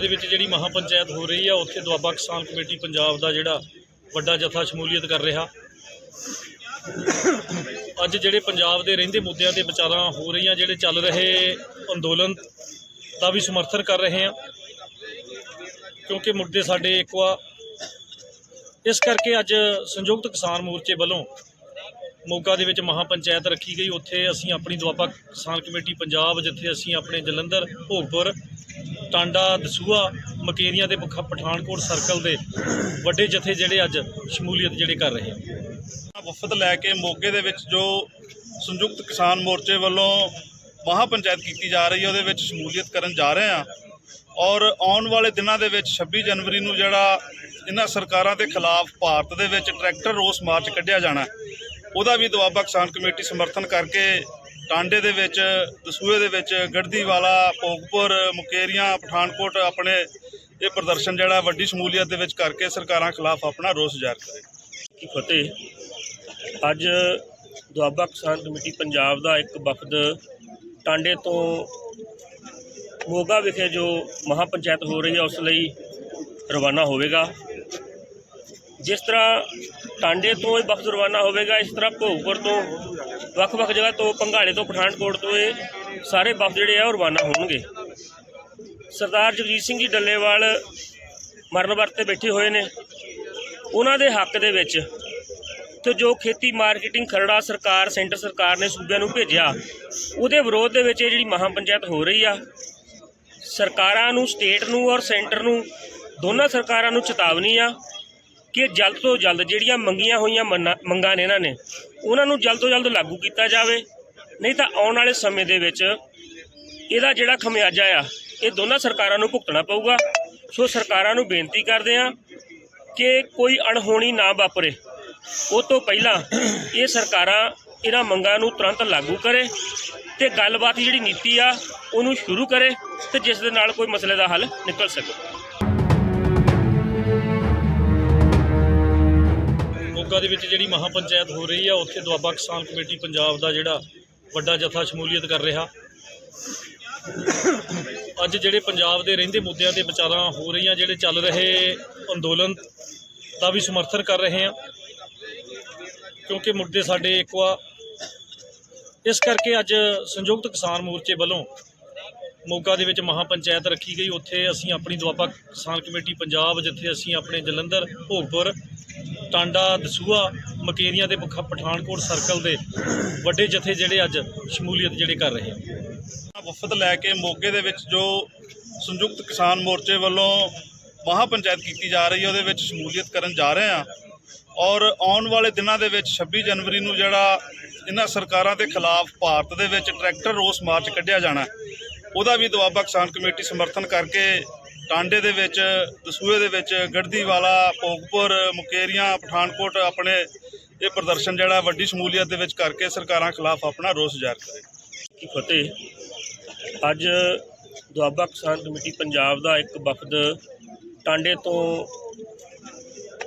ਦੇ ਵਿੱਚ ਜਿਹੜੀ ਮਹਾ ਪੰਚਾਇਤ ਹੋ ਰਹੀ ਆ, ਉੱਥੇ ਦੁਆਬਾ ਕਿਸਾਨ ਕਮੇਟੀ ਪੰਜਾਬ ਦਾ ਜਿਹੜਾ ਵੱਡਾ ਜਥਾ ਸ਼ਮੂਲੀਅਤ ਕਰ ਰਿਹਾ। ਅੱਜ ਜਿਹੜੇ ਪੰਜਾਬ ਦੇ ਰਹਿੰਦੇ ਮੁੱਦਿਆਂ ਤੇ ਵਿਚਾਰਾਂ ਹੋ ਰਹੀਆਂ, ਜਿਹੜੇ ਚੱਲ ਰਹੇ ਅੰਦੋਲਨ, ਦਾ ਵੀ ਸਮਰਥਨ ਕਰ ਰਹੇ ਆ। ਕਿਉਂਕਿ ਮੁੱਦੇ ਸਾਡੇ ਇੱਕ ਵਾ ਇਸ ਕਰਕੇ ਅੱਜ ਸੰਯੁਕਤ ਕਿਸਾਨ ਮੋਰਚੇ ਵੱਲੋਂ ਮੋਗਾ ਦੇ ਵਿੱਚ ਮਹਾ ਪੰਚਾਇਤ ਰੱਖੀ ਗਈ। ਉੱਥੇ ਅਸੀਂ ਆਪਣੀ ਦੁਆਬਾ ਕਿਸਾਨ ਕਮੇਟੀ ਪੰਜਾਬ, ਜਿੱਥੇ ਅਸੀਂ ਆਪਣੇ ਜਲੰਧਰ, ਭੋਗਪੁਰ ਟਾਂਡਾ ਦਸੂਆ ਮਕੇਰੀਆਂ ਦੇ ਪਖ- ਪਠਾਨਕੋਟ ਸਰਕਲ ਦੇ ਵੱਡੇ ਜਥੇ ਜਿਹੜੇ ਅੱਜ ਸ਼ਮੂਲੀਅਤ ਜਿਹੜੇ ਕਰ ਰਹੇ ਆ। ਵਫਦ ਲੈ ਕੇ ਮੋਗੇ ਦੇ ਵਿੱਚ ਜੋ ਸੰਯੁਕਤ ਕਿਸਾਨ ਮੋਰਚੇ ਵੱਲੋਂ ਮਹਾ ਪੰਚਾਇਤ ਕੀਤੀ ਜਾ ਰਹੀ ਹੈ, ਉਹਦੇ ਵਿੱਚ ਸ਼ਮੂਲੀਅਤ ਕਰਨ ਜਾ ਰਹੇ ਹਾਂ। ਔਰ ਆਉਣ ਵਾਲੇ ਦਿਨਾਂ ਦੇ ਵਿੱਚ 26 ਜਨਵਰੀ ਨੂੰ ਜਿਹੜਾ ਇਹਨਾਂ ਸਰਕਾਰਾਂ ਦੇ ਖਿਲਾਫ ਭਾਰਤ ਦੇ ਵਿੱਚ ਟਰੈਕਟਰ ਰੋਸ ਮਾਰਚ ਕੱਢਿਆ ਜਾਣਾ ਉਹਦਾ ਵੀ ਦੁਆਬਾ ਕਿਸਾਨ ਕਮੇਟੀ ਸਮਰਥਨ ਕਰਕੇ ਟਾਂਡੇ ਦੇ ਵਿੱਚ, ਦਸੂਏ ਦੇ ਵਿੱਚ ਗੜਦੀਵਾਲਾ ਭੋਗਪੁਰ, ਮੁਕੇਰੀਆਂ, ਪਠਾਨਕੋਟ ਆਪਣੇ ਇਹ ਪ੍ਰਦਰਸ਼ਨ ਜਿਹੜਾ ਵੱਡੀ ਸ਼ਮੂਲੀਅਤ ਦੇ ਵਿੱਚ ਕਰਕੇ ਸਰਕਾਰਾਂ ਖਿਲਾਫ ਆਪਣਾ ਰੋਸ ਜ਼ਾਹਰ ਕਰੇ। ਕੀ ਫਤਿਹ। ਅੱਜ ਦੁਆਬਾ ਕਿਸਾਨ ਕਮੇਟੀ ਪੰਜਾਬ ਦਾ ਇੱਕ ਵਫਦ ਟਾਂਡੇ ਤੋਂ ਮੋਗਾ ਵਿਖੇ ਜੋ ਮਹਾ ਪੰਚਾਇਤ ਹੋ ਰਹੀ ਹੈ, ਉਸ ਲਈ ਰਵਾਨਾ ਹੋਵੇਗਾ। ਜਿਸ ਤਰ੍ਹਾਂ ਟਾਂਡੇ ਤੋਂ ਇਹ ਵਫਦ ਰਵਾਨਾ ਹੋਵੇਗਾ, ਇਸ ਤਰ੍ਹਾਂ ਭੋਗਪੁਰ ਤੋਂ ਵੱਖ-ਵੱਖ ਜਗ੍ਹਾ ਤੋਂ ਪੰਘਾੜੇ ਤੋਂ, ਪਠਾਨਕੋਟ ਤੋਂ ਇਹ ਸਾਰੇ ਵਫਦ ਜਿਹੜੇ ਆ ਉਹ ਰਵਾਨਾ ਹੋਣਗੇ। ਸਰਦਾਰ ਜਗਜੀਤ ਸਿੰਘ ਜੀ ਡੱਲੇਵਾਲ ਮਰਨ ਵਰਤੇ ਬੈਠੇ ਹੋਏ ਨੇ। ਉਹਨਾਂ ਦੇ ਹੱਕ ਦੇ ਵਿੱਚ ਤੇ ਜੋ ਖੇਤੀ ਮਾਰਕੀਟਿੰਗ ਖਰੜਾ ਸਰਕਾਰ, ਸੈਂਟਰ ਸਰਕਾਰ ਨੇ ਸੂਬਿਆਂ ਨੂੰ ਭੇਜਿਆ, ਉਹਦੇ ਵਿਰੋਧ ਦੇ ਵਿੱਚ ਇਹ ਜਿਹੜੀ ਮਹਾ ਪੰਚਾਇਤ ਹੋ ਰਹੀ ਆ, ਸਰਕਾਰਾਂ ਨੂੰ, ਸਟੇਟ ਨੂੰ ਔਰ ਸੈਂਟਰ ਨੂੰ, ਦੋਨਾਂ ਸਰਕਾਰਾਂ ਨੂੰ ਚੇਤਾਵਨੀ ਆ ਕਿ ਜਲਦ ਤੋਂ ਜਲਦ ਜਿਹੜੀਆਂ ਮੰਗੀਆਂ ਹੋਈਆਂ ਮੰਨਾ ਮੰਗਾਂ ਨੇ ਇਹਨਾਂ ਨੇ, ਉਹਨਾਂ ਨੂੰ ਜਲਦ ਤੋਂ ਜਲਦ ਲਾਗੂ ਕੀਤਾ ਜਾਵੇ। ਨਹੀਂ ਤਾਂ ਆਉਣ ਵਾਲੇ ਸਮੇਂ ਦੇ ਵਿੱਚ ਇਹਦਾ ਜਿਹੜਾ ਖਮਿਆਜਾ ਆ, ਇਹ ਦੋਨਾਂ ਸਰਕਾਰਾਂ ਨੂੰ ਭੁਗਤਣਾ ਪਊਗਾ। ਸੋ ਸਰਕਾਰਾਂ ਨੂੰ ਬੇਨਤੀ ਕਰਦੇ ਹਾਂ ਕਿ ਕੋਈ ਅਣਹੋਣੀ ਨਾ ਵਾਪਰੇ। ਉਹ ਤੋਂ ਪਹਿਲਾਂ ਇਹ ਸਰਕਾਰਾਂ ਇਹਨਾਂ ਮੰਗਾਂ ਨੂੰ ਤੁਰੰਤ ਲਾਗੂ ਕਰੇ ਤੇ ਗੱਲਬਾਤ ਦੀ ਜਿਹੜੀ ਨੀਤੀ ਆ, ਉਹਨੂੰ ਸ਼ੁਰੂ ਕਰੇ ਤੇ ਜਿਸ ਦੇ ਨਾਲ ਕੋਈ ਮਸਲੇ ਦਾ ਹੱਲ ਨਿਕਲ ਸਕੇ। ਮੋਗਾ ਦੇ ਵਿੱਚ ਜਿਹੜੀ ਮਹਾ ਪੰਚਾਇਤ ਹੋ ਰਹੀ ਆ, ਉੱਥੇ ਦੁਆਬਾ ਕਿਸਾਨ ਕਮੇਟੀ ਪੰਜਾਬ ਦਾ ਜਿਹੜਾ ਵੱਡਾ ਜਥਾ ਸ਼ਮੂਲੀਅਤ ਕਰ ਰਿਹਾ। ਅੱਜ ਜਿਹੜੇ ਪੰਜਾਬ ਦੇ ਰਹਿੰਦੇ ਮੁੱਦਿਆਂ ਤੇ ਵਿਚਾਰਾਂ ਹੋ ਰਹੀਆਂ, ਜਿਹੜੇ ਚੱਲ ਰਹੇ ਅੰਦੋਲਨ, ਦਾ ਵੀ ਸਮਰਥਨ ਕਰ ਰਹੇ ਆ। ਕਿਉਂਕਿ ਮੁੱਦੇ ਸਾਡੇ ਇੱਕ ਵਾ ਇਸ ਕਰਕੇ ਅੱਜ ਸੰਯੁਕਤ ਕਿਸਾਨ ਮੋਰਚੇ ਵੱਲੋਂ ਮੋਗਾ ਦੇ ਵਿੱਚ ਮਹਾ ਪੰਚਾਇਤ ਰੱਖੀ ਗਈ। ਉੱਥੇ ਅਸੀਂ ਆਪਣੀ ਦੁਆਬਾ ਕਿਸਾਨ ਕਮੇਟੀ ਪੰਜਾਬ, ਜਿੱਥੇ ਅਸੀਂ ਆਪਣੇ ਜਲੰਧਰ, ਭੋਗਪੁਰ ਟਾਂਡਾ ਦਸੂਆ ਮਕੇਰੀਆਂ ਦੇ ਪਖ- ਪਠਾਨਕੋਟ ਸਰਕਲ ਦੇ ਵੱਡੇ ਜਥੇ ਜਿਹੜੇ ਅੱਜ ਸ਼ਮੂਲੀਅਤ ਜਿਹੜੇ ਕਰ ਰਹੇ ਆ। ਵਫਦ ਲੈ ਕੇ ਮੋਗੇ ਦੇ ਵਿੱਚ ਜੋ ਸੰਯੁਕਤ ਕਿਸਾਨ ਮੋਰਚੇ ਵੱਲੋਂ ਮਹਾ ਪੰਚਾਇਤ ਕੀਤੀ ਜਾ ਰਹੀ ਹੈ, ਉਹਦੇ ਵਿੱਚ ਸ਼ਮੂਲੀਅਤ ਕਰਨ ਜਾ ਰਹੇ ਹਾਂ। ਔਰ ਆਉਣ ਵਾਲੇ ਦਿਨਾਂ ਦੇ ਵਿੱਚ 26 ਜਨਵਰੀ ਨੂੰ ਜਿਹੜਾ ਇਹਨਾਂ ਸਰਕਾਰਾਂ ਦੇ ਖਿਲਾਫ ਭਾਰਤ ਦੇ ਵਿੱਚ ਟਰੈਕਟਰ ਰੋਸ ਮਾਰਚ ਕੱਢਿਆ ਜਾਣਾ ਉਹਦਾ ਵੀ ਦੁਆਬਾ ਕਿਸਾਨ ਕਮੇਟੀ ਸਮਰਥਨ ਕਰਕੇ ਟਾਂਡੇ ਦੇ ਵਿੱਚ ਦਸੂਏ ਦੇ ਵਿੱਚ ਗੜਦੀਵਾਲਾ ਭੋਗਪੁਰ, ਮੁਕੇਰੀਆਂ, ਪਠਾਨਕੋਟ ਆਪਣੇ ਇਹ ਪ੍ਰਦਰਸ਼ਨ ਜਿਹੜਾ ਵੱਡੀ ਸ਼ਮੂਲੀਅਤ ਦੇ ਵਿੱਚ ਕਰਕੇ ਸਰਕਾਰਾਂ ਖਿਲਾਫ ਆਪਣਾ ਰੋਸ ਜ਼ਾਹਰ ਕਰੇ। ਕੀ ਫਤਿਹ। ਅੱਜ ਦੁਆਬਾ ਕਿਸਾਨ ਕਮੇਟੀ ਪੰਜਾਬ ਦਾ ਇੱਕ ਵਫਦ ਟਾਂਡੇ ਤੋਂ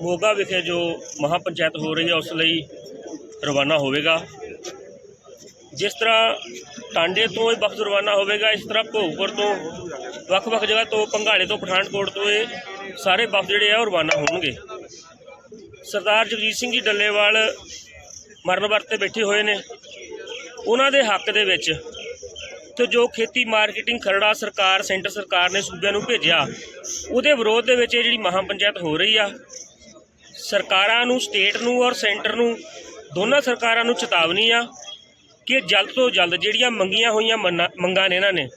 ਮੋਗਾ ਵਿਖੇ ਜੋ ਮਹਾ ਪੰਚਾਇਤ ਹੋ ਰਹੀ ਹੈ, ਉਸ ਲਈ ਰਵਾਨਾ ਹੋਵੇਗਾ। ਜਿਸ ਤਰ੍ਹਾਂ ਟਾਂਡੇ ਤੋਂ ਇਹ ਵਫਦ ਰਵਾਨਾ ਹੋਵੇਗਾ, ਇਸ ਤਰ੍ਹਾਂ ਭੋਗਪੁਰ ਤੋਂ ਵੱਖ-ਵੱਖ ਜਗ੍ਹਾ ਤੋਂ ਪੰਘਾੜੇ ਤੋਂ ਪਠਾਨਕੋਟ ਤੋਂ ਇਹ ਸਾਰੇ ਵਫਦ ਜਿਹੜੇ ਆ ਉਹ ਰਵਾਨਾ ਹੋਣਗੇ। ਸਰਦਾਰ ਜਗਜੀਤ ਸਿੰਘ ਜੀ ਡੱਲੇਵਾਲ ਮਰਨ ਵਰਤੇ ਬੈਠੇ ਹੋਏ ਨੇ। ਉਹਨਾਂ ਦੇ ਹੱਕ ਦੇ ਵਿੱਚ ਤੇ ਜੋ ਖੇਤੀ ਮਾਰਕੀਟਿੰਗ ਖਰੜਾ ਸਰਕਾਰ, ਸੈਂਟਰ ਸਰਕਾਰ ਨੇ ਸੂਬਿਆਂ ਨੂੰ ਭੇਜਿਆ, ਉਹਦੇ ਵਿਰੋਧ ਦੇ ਵਿੱਚ ਇਹ ਜਿਹੜੀ ਮਹਾ ਪੰਚਾਇਤ ਹੋ ਰਹੀ ਆ, ਸਰਕਾਰਾਂ ਨੂੰ, ਸਟੇਟ ਨੂੰ ਔਰ ਸੈਂਟਰ ਨੂੰ, ਦੋਨਾਂ ਸਰਕਾਰਾਂ ਨੂੰ ਚੇਤਾਵਨੀ ਆ ਕਿ ਜਲਦ ਤੋਂ ਜਲਦ ਜਿਹੜੀਆਂ ਮੰਗੀਆਂ ਹੋਈਆਂ ਮੰਨਾ ਮੰਗਾਂ ਨੇ ਇਹਨਾਂ ਨੇ,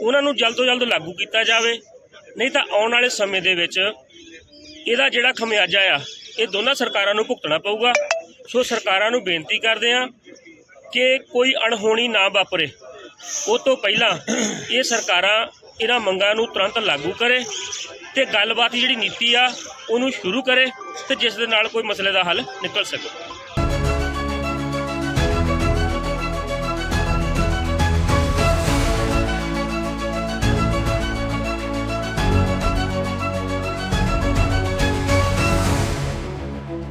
ਉਹਨਾਂ ਨੂੰ ਜਲਦ ਤੋਂ ਜਲਦ ਲਾਗੂ ਕੀਤਾ ਜਾਵੇ। ਨਹੀਂ ਤਾਂ ਆਉਣ ਵਾਲੇ ਸਮੇਂ ਦੇ ਵਿੱਚ ਇਹਦਾ ਜਿਹੜਾ ਖਮਿਆਜਾ ਆ, ਇਹ ਦੋਨਾਂ ਸਰਕਾਰਾਂ ਨੂੰ ਭੁਗਤਣਾ ਪਊਗਾ। ਸੋ ਸਰਕਾਰਾਂ ਨੂੰ ਬੇਨਤੀ ਕਰਦੇ ਹਾਂ ਕਿ ਕੋਈ ਅਣਹੋਣੀ ਨਾ ਵਾਪਰੇ। ਉਹ ਤੋਂ ਪਹਿਲਾਂ ਇਹ ਸਰਕਾਰਾਂ ਇਹਨਾਂ ਮੰਗਾਂ ਨੂੰ ਤੁਰੰਤ ਲਾਗੂ ਕਰੇ ਤੇ ਗੱਲਬਾਤ ਦੀ ਜਿਹੜੀ ਨੀਤੀ ਆ, ਉਹਨੂੰ ਸ਼ੁਰੂ ਕਰੇ ਤੇ ਜਿਸ ਦੇ ਨਾਲ ਕੋਈ ਮਸਲੇ ਦਾ ਹੱਲ ਨਿਕਲ ਸਕੇ।